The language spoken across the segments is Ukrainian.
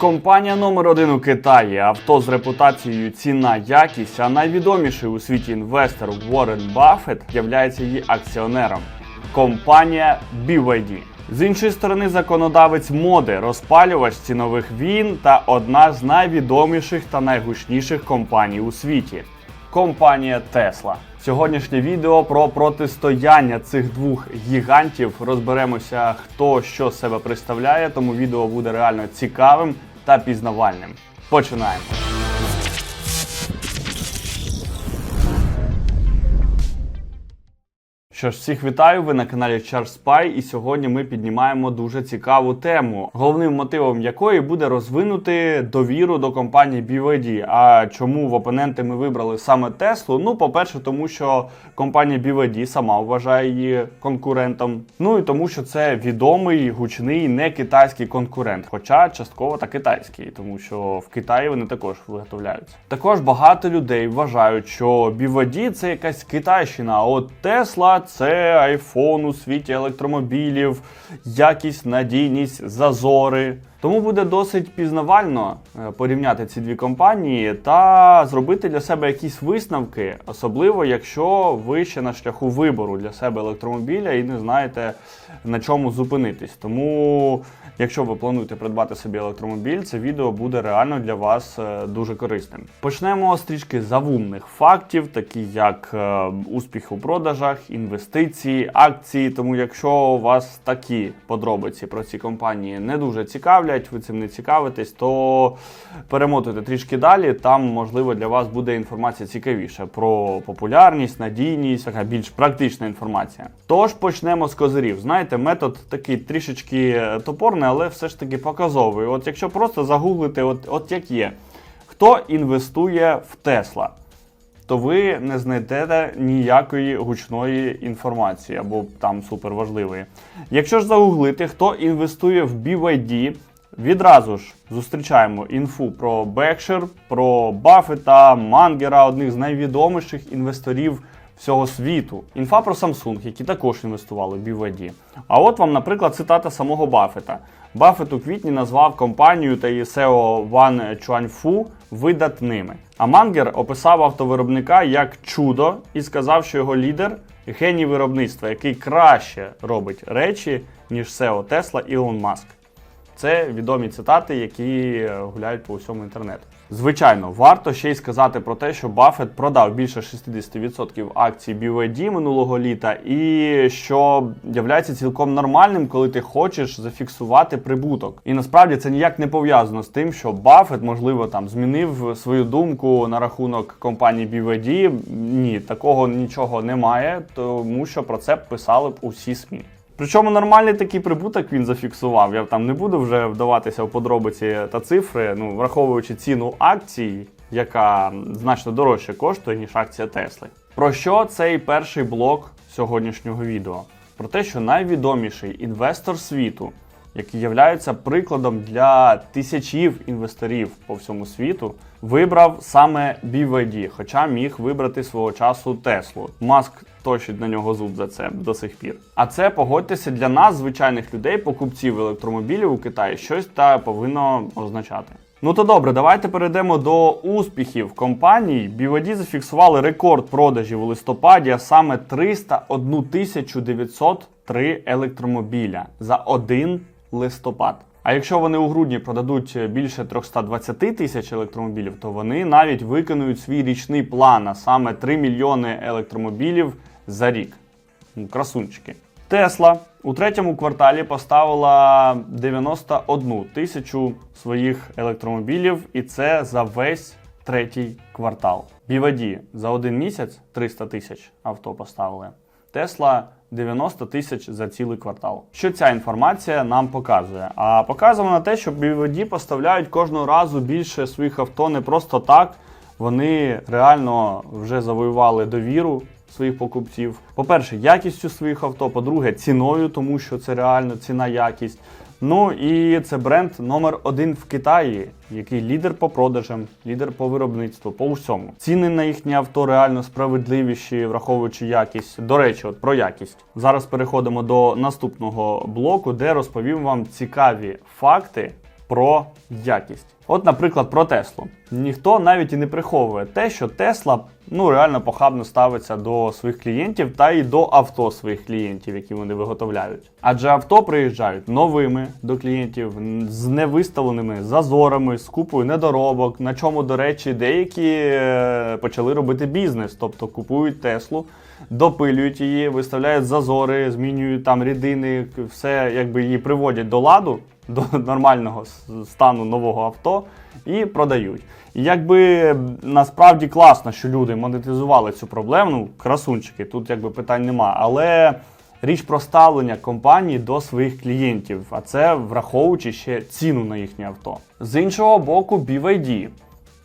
Компанія номер один у Китаї авто з репутацією ціна якість, а найвідоміший у світі інвестор Уоррен Баффет являється її акціонером. Компанія BYD. З іншої сторони, законодавець моди, розпалювач цінових війн та одна з найвідоміших та найгучніших компаній у світі компанія Tesla. Сьогоднішнє відео про протистояння цих двох гігантів. Розберемося, хто що себе представляє, тому відео буде реально цікавим та пізнавальним. Починаємо. Що ж, всіх вітаю! Ви на каналі Charles і сьогодні ми піднімаємо дуже цікаву тему, головним мотивом якої буде розвинути довіру до компанії BYD. А чому в опоненти ми вибрали саме Теслу? Ну, по-перше, тому що компанія BYD сама вважає її конкурентом. Ну і тому, що це відомий гучний не китайський конкурент, хоча частково та китайський, тому що в Китаї вони також виготовляються. Також багато людей вважають, що BYD це якась китайщина, а от Tesla це айфон у світі електромобілів, якість, надійність, зазори. Тому буде досить пізнавально е, порівняти ці дві компанії та зробити для себе якісь висновки, особливо якщо ви ще на шляху вибору для себе електромобіля і не знаєте на чому зупинитись. Тому, якщо ви плануєте придбати собі електромобіль, це відео буде реально для вас е, дуже корисним. Почнемо з трішки завумних фактів, такі як е, успіх у продажах, інвестиції, акції. Тому, якщо вас такі подробиці про ці компанії не дуже цікавлять, ви цим не цікавитесь, то перемотуйте трішки далі. Там, можливо, для вас буде інформація цікавіша про популярність, надійність, така більш практична інформація. Тож почнемо з козирів. Знаєте, метод такий трішечки топорний, але все ж таки показовий. От якщо просто загуглити, от, от як є, хто інвестує в Тесла? то ви не знайдете ніякої гучної інформації або там суперважливої. Якщо ж загуглити, хто інвестує в BYD, відразу ж зустрічаємо інфу про Berkshire, про Баффета, Мангера, одних з найвідоміших інвесторів всього світу. Інфа про Samsung, які також інвестували в BYD. А от вам, наприклад, цитата самого Баффета. Баффет у квітні назвав компанію та її SEO Ван Чуаньфу видатними. А Мангер описав автовиробника як чудо і сказав, що його лідер геній виробництва, який краще робить речі, ніж SEO Тесла Ілон Маск. Це відомі цитати, які гуляють по всьому інтернету. Звичайно, варто ще й сказати про те, що Баффет продав більше 60% акцій BYD минулого літа, і що являється цілком нормальним, коли ти хочеш зафіксувати прибуток. І насправді це ніяк не пов'язано з тим, що Баффет, можливо, там змінив свою думку на рахунок компанії BYD. Ні, такого нічого немає, тому що про це писали б усі СМІ. Причому нормальний такий прибуток він зафіксував. Я там не буду вже вдаватися в подробиці та цифри, ну враховуючи ціну акції, яка значно дорожче коштує, ніж акція Тесли. Про що цей перший блок сьогоднішнього відео? Про те, що найвідоміший інвестор світу, який є прикладом для тисячів інвесторів по всьому світу, вибрав саме BYD, хоча міг вибрати свого часу Теслу. Маск точить на нього зуб за це до сих пір. А це погодьтеся для нас, звичайних людей, покупців електромобілів у Китаї, щось та повинно означати. Ну то добре, давайте перейдемо до успіхів компаній. BYD зафіксували рекорд продажів у листопаді, а саме 301 903 електромобіля за один листопад. А якщо вони у грудні продадуть більше 320 тисяч електромобілів, то вони навіть виконують свій річний план, а саме 3 мільйони електромобілів за рік. Красунчики. Тесла у третьому кварталі поставила 91 тисячу своїх електромобілів, і це за весь третій квартал. BYD за один місяць 300 тисяч авто поставили. Тесла 90 тисяч за цілий квартал. Що ця інформація нам показує? А показує вона те, що BYD поставляють кожного разу більше своїх авто не просто так. Вони реально вже завоювали довіру своїх покупців. По-перше, якістю своїх авто, по-друге, ціною, тому що це реально ціна якість. Ну і це бренд номер один в Китаї, який лідер по продажам, лідер по виробництву, по усьому. Ціни на їхні авто реально справедливіші, враховуючи якість. До речі, от про якість. Зараз переходимо до наступного блоку, де розповім вам цікаві факти про якість. От, наприклад, про Теслу. Ніхто навіть і не приховує те, що Тесла ну реально похабно ставиться до своїх клієнтів та й до авто своїх клієнтів, які вони виготовляють. Адже авто приїжджають новими до клієнтів з невиставленими зазорами, з купою недоробок. На чому, до речі, деякі е, почали робити бізнес, тобто купують Теслу. Допилюють її, виставляють зазори, змінюють там рідини, все якби її приводять до ладу, до нормального стану нового авто і продають. І якби насправді класно, що люди монетизували цю проблему, ну, красунчики, тут якби питань нема. Але річ про ставлення компанії до своїх клієнтів, а це враховуючи ще ціну на їхнє авто. З іншого боку, BYD.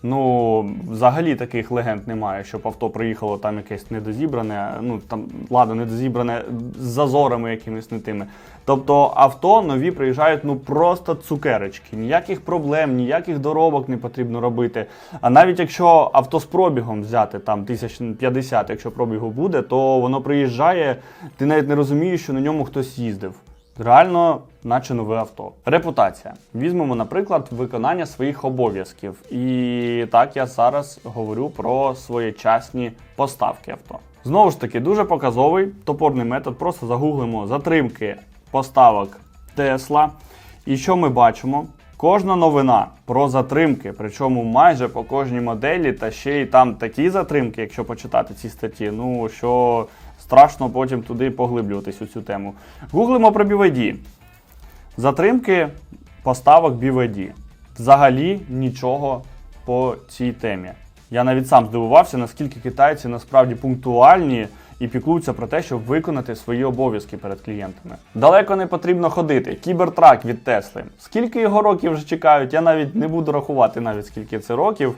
Ну, взагалі таких легенд немає, щоб авто приїхало там якесь недозібране, ну там ладно, недозібране з зазорами якимись не тими. Тобто авто нові приїжджають ну просто цукерочки, ніяких проблем, ніяких доробок не потрібно робити. А навіть якщо авто з пробігом взяти там 1050, якщо пробігу буде, то воно приїжджає, ти навіть не розумієш, що на ньому хтось їздив. Реально, наче нове авто. Репутація. Візьмемо, наприклад, виконання своїх обов'язків. І так я зараз говорю про своєчасні поставки авто. Знову ж таки, дуже показовий топорний метод. Просто загуглимо затримки поставок Тесла. І що ми бачимо? Кожна новина про затримки, причому майже по кожній моделі, та ще й там такі затримки, якщо почитати ці статті, ну що страшно потім туди поглиблюватись у цю тему. Гуглимо про BYD. Затримки поставок BYD. Взагалі нічого по цій темі. Я навіть сам здивувався, наскільки китайці насправді пунктуальні і піклуються про те, щоб виконати свої обов'язки перед клієнтами. Далеко не потрібно ходити. Кібертрак від Тесли. Скільки його років вже чекають, я навіть не буду рахувати навіть скільки це років.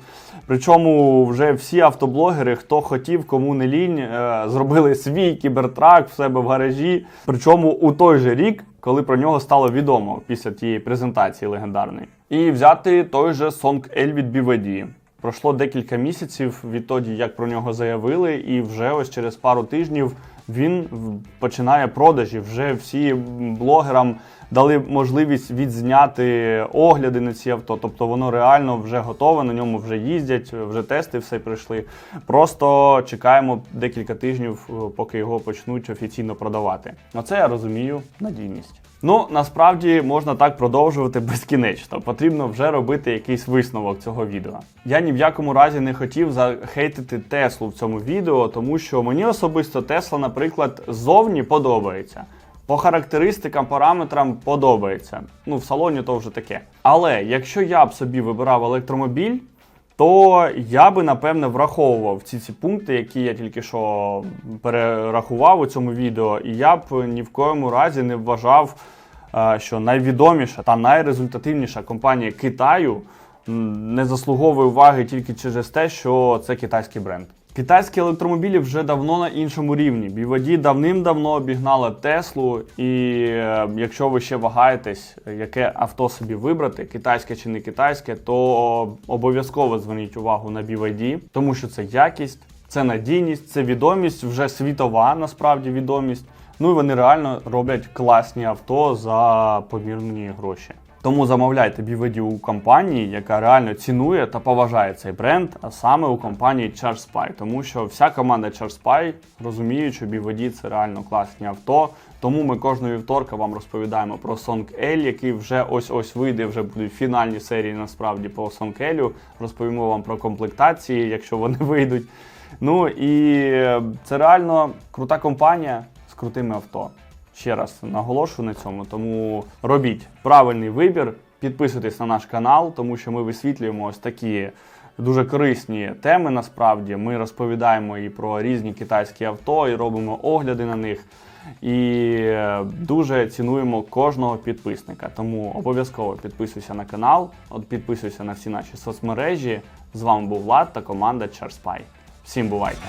Причому вже всі автоблогери, хто хотів, кому не лінь, е, зробили свій кібертрак в себе в гаражі. Причому у той же рік, коли про нього стало відомо після тієї презентації легендарної. І взяти той же Song L від BVD. Пройшло декілька місяців відтоді, як про нього заявили, і вже ось через пару тижнів він починає продажі. Вже всі блогерам дали можливість відзняти огляди на ці авто. Тобто воно реально вже готове, на ньому вже їздять, вже тести все пройшли. Просто чекаємо декілька тижнів, е, поки його почнуть офіційно продавати. Оце я розумію надійність. Ну, насправді можна так продовжувати безкінечно. Потрібно вже робити якийсь висновок цього відео. Я ні в якому разі не хотів захейтити Теслу в цьому відео, тому що мені особисто Тесла, наприклад, ззовні подобається. По характеристикам, параметрам подобається. Ну, в салоні то вже таке. Але якщо я б собі вибирав електромобіль, то я би напевне враховував ці ці пункти, які я тільки що перерахував у цьому відео, і я б ні в коєму разі не вважав, е, що найвідоміша та найрезультативніша компанія Китаю не заслуговує уваги тільки через те, що це китайський бренд. Китайські електромобілі вже давно на іншому рівні. BYD давним-давно обігнала Теслу, і е, якщо ви ще вагаєтесь, яке авто собі вибрати, китайське чи не китайське, то обов'язково зверніть увагу на BYD, тому що це якість, це надійність, це відомість, вже світова насправді відомість. Ну і вони реально роблять класні авто за помірні гроші. Тому замовляйте BVD у компанії, яка реально цінує та поважає цей бренд, а саме у компанії ChargeSpy. Тому що вся команда ChargeSpy розуміє, що BVD це реально класні авто. Тому ми кожного вівторка вам розповідаємо про Song L, який вже ось-ось вийде, вже будуть фінальні серії насправді по Song L. Розповімо вам про комплектації, якщо вони вийдуть. Ну і е, це реально крута компанія з крутими авто. Ще раз наголошую на цьому, тому робіть правильний вибір, підписуйтесь на наш канал, тому що ми висвітлюємо ось такі дуже корисні теми. Насправді ми розповідаємо і про різні китайські авто, і робимо огляди на них. І дуже цінуємо кожного підписника. Тому обов'язково підписуйся на канал, підписуйся на всі наші соцмережі. З вами був Влад та команда CharSpy. Всім бувайте!